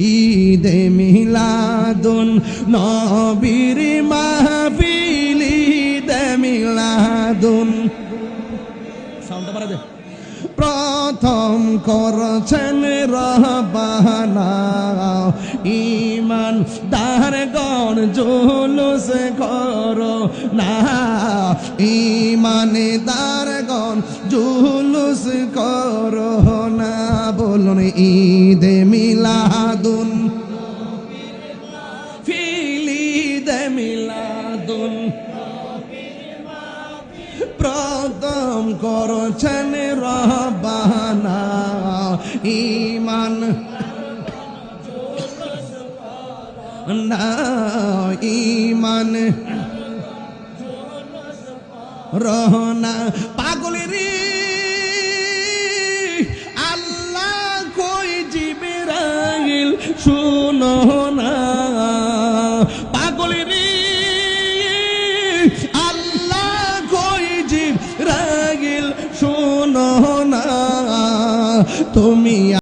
ঈদে মিলাদুন নবীর মাহফিল, ঈদে মিলাদুন। প্রথম করছেন রহবানা ইমান দার গণ জুলুস করো না ইমানে দার গণ জুলুস করো না, বলুন ঈদে মিলাদুন। ফিলি দে মিলাদুন। প্রথম করছেন রহবানা ইমান না ইমান রহনা পাগলেরি শুনো না। পাগলেরি আল্লাহ কই রাগিল শুনো না। তুমি